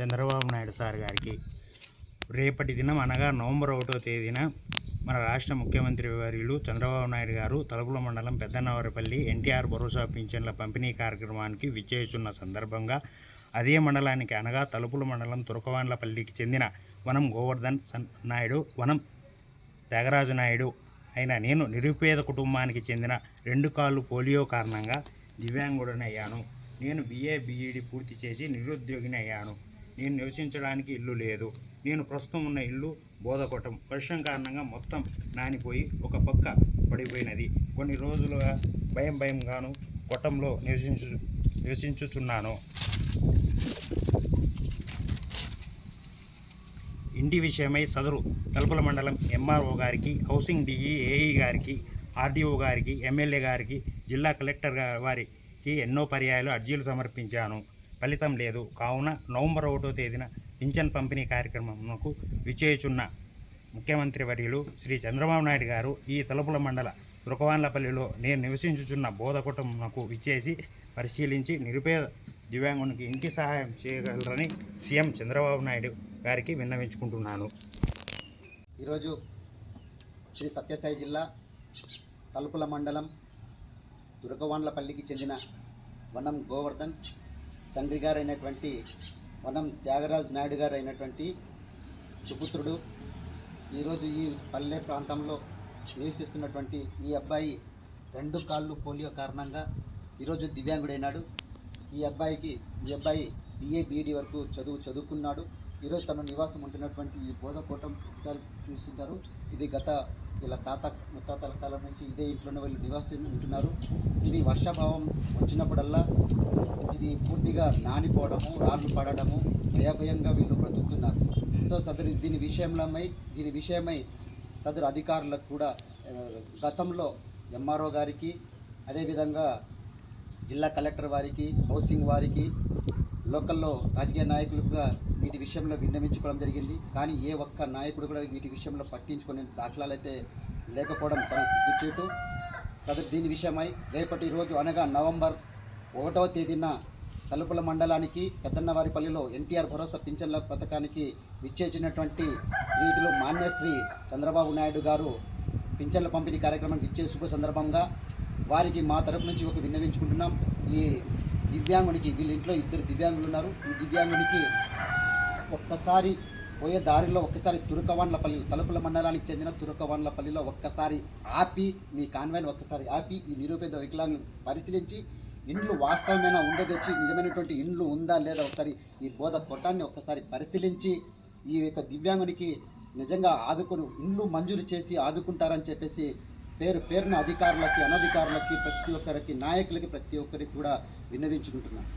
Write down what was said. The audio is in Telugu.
చంద్రబాబు నాయుడు సార్ గారికి రేపటి దినం అనగా నవంబర్ ఒకటో తేదీన మన రాష్ట్ర ముఖ్యమంత్రి వర్యులు చంద్రబాబు నాయుడు గారు తలుపుల మండలం పెద్దనవరపల్లి ఎన్టీఆర్ భరోసా పింఛన్ల పంపిణీ కార్యక్రమానికి విచ్చేస్తున్న సందర్భంగా అదే మండలానికి అనగా తలుపుల మండలం తురకవాన్లపల్లికి చెందిన వనం గోవర్ధన్ సన్ నాయుడు వనం త్యాగరాజు నాయుడు అయిన నేను నిరుపేద కుటుంబానికి చెందిన రెండు కాళ్ళు పోలియో కారణంగా దివ్యాంగుడనయ్యాను. నేను బిఏ బీఈడి పూర్తి చేసి నిరుద్యోగిని అయ్యాను. నేను నివసించడానికి ఇల్లు లేదు. నేను ప్రస్తుతం ఉన్న ఇల్లు బోధకోటం. వర్షం కారణంగా మొత్తం నానిపోయి ఒక పక్క పడిపోయినది. కొన్ని రోజులుగా భయం భయంగాను కొట్టంలో నివసించు నివసించుచున్నాను. ఇంటి విషయమై సదరు తలుపుల మండలం ఎంఆర్ఓ గారికి హౌసింగ్ డిఈ ఏఈ గారికి ఆర్డీఓ గారికి ఎమ్మెల్యే గారికి జిల్లా కలెక్టర్ గారి వారికి ఎన్నో పర్యాయాలు అర్జీలు సమర్పించాను. ఫలితం లేదు. కావున నవంబర్ ఒకటో తేదీన పింఛన్ పంపిణీ కార్యక్రమంకు విచేయుచున్న ముఖ్యమంత్రి వర్యులు శ్రీ చంద్రబాబు నాయుడు గారు ఈ తలుపుల మండల తురకవాన్లపల్లిలో నేను నివసించుచున్న బోధకుటుంబకు విచ్చేసి పరిశీలించి నిరుపేద దివ్యాంగునికి ఇంటి సహాయం చేయగలరని సీఎం చంద్రబాబు నాయుడు గారికి విన్నవించుకుంటున్నాను. ఈరోజు శ్రీ సత్యసాయి జిల్లా తలుపుల మండలం దుర్గవాండ్లపల్లికి చెందిన వనం గోవర్ధన్ తండ్రి గారైనటువంటి వనం త్యాగరాజ్ నాయుడు గారు అయినటువంటి సుపుత్రుడు. ఈరోజు ఈ పల్లె ప్రాంతంలో నివసిస్తున్నటువంటి ఈ అబ్బాయి రెండు కాళ్ళు పోలియో కారణంగా ఈరోజు దివ్యాంగుడైనాడు. ఈ అబ్బాయికి ఈ అబ్బాయి బిఏ బీఈడి వరకు చదువు చదువుకున్నాడు. ఈరోజు తన నివాసం ఉంటున్నటువంటి ఈ బోధకోటం ఒకసారి చూస్తుంటారు. ఇది గత వీళ్ళ తాత ముత్తాతల కాలం నుంచి ఇదే ఇంట్లోనే వీళ్ళు నివాసం ఉంటున్నారు. ఇది వర్షాభావం వచ్చినప్పుడల్లా ఇది పూర్తిగా నానిపోవడము రాళ్ళు పడడము భయభయంగా వీళ్ళు బ్రతుకుతున్నారు. సో సదరు దీని విషయంలోమై దీని విషయమై సదరు అధికారులకు కూడా గతంలో ఎంఆర్ఓ గారికి అదేవిధంగా జిల్లా కలెక్టర్ వారికి హౌసింగ్ వారికి లోకల్లో రాజకీయ నాయకులుగా వీటి విషయంలో విన్నవించుకోవడం జరిగింది. కానీ ఏ ఒక్క నాయకుడు కూడా వీటి విషయంలో పట్టించుకునే దాఖలాలు అయితే లేకపోవడం చాలా సిగ్గుచేటు. సదరు దీని విషయమై రేపటి రోజు అనగా నవంబర్ ఒకటవ తేదీన తలుపుల మండలానికి పెద్దన్నవారిపల్లిలో ఎన్టీఆర్ భరోసా పింఛన్ల పథకానికి విచ్చేసినటువంటి శ్రీతులు మాన్యశ్రీ చంద్రబాబు నాయుడు గారు పింఛన్ల పంపిణీ కార్యక్రమానికి ఇచ్చే శుభ సందర్భంగా వారికి మా తరపు నుంచి ఒక విన్నవించుకుంటున్నాం. ఈ దివ్యాంగునికి వీళ్ళ ఇంట్లో ఇద్దరు దివ్యాంగులు ఉన్నారు. ఈ దివ్యాంగునికి ఒక్కసారి పోయే దారిలో ఒక్కసారి తురకవాన్లపల్లి తలుపుల మండలానికి చెందిన తురకవాన్లపల్లిలో ఒక్కసారి ఆపి మీ కాన్వాయ్ని ఒక్కసారి ఆపి ఈ నిరుపేద వికలాంగులను పరిశీలించి ఇండ్లు వాస్తవమైన ఉండదొచ్చి నిజమైనటువంటి ఇండ్లు ఉందా లేదా ఒకసారి ఈ బోధ కొట్టాన్ని ఒక్కసారి పరిశీలించి ఈ యొక్క దివ్యాంగునికి నిజంగా ఆదుకుని ఇండ్లు మంజూరు చేసి ఆదుకుంటారని చెప్పేసి పేరు పేరున అధికారులకి అనధికారులకి ప్రతి ఒక్కరికి నాయకులకి ప్రతి ఒక్కరికి కూడా విన్నవించుకుంటున్నాను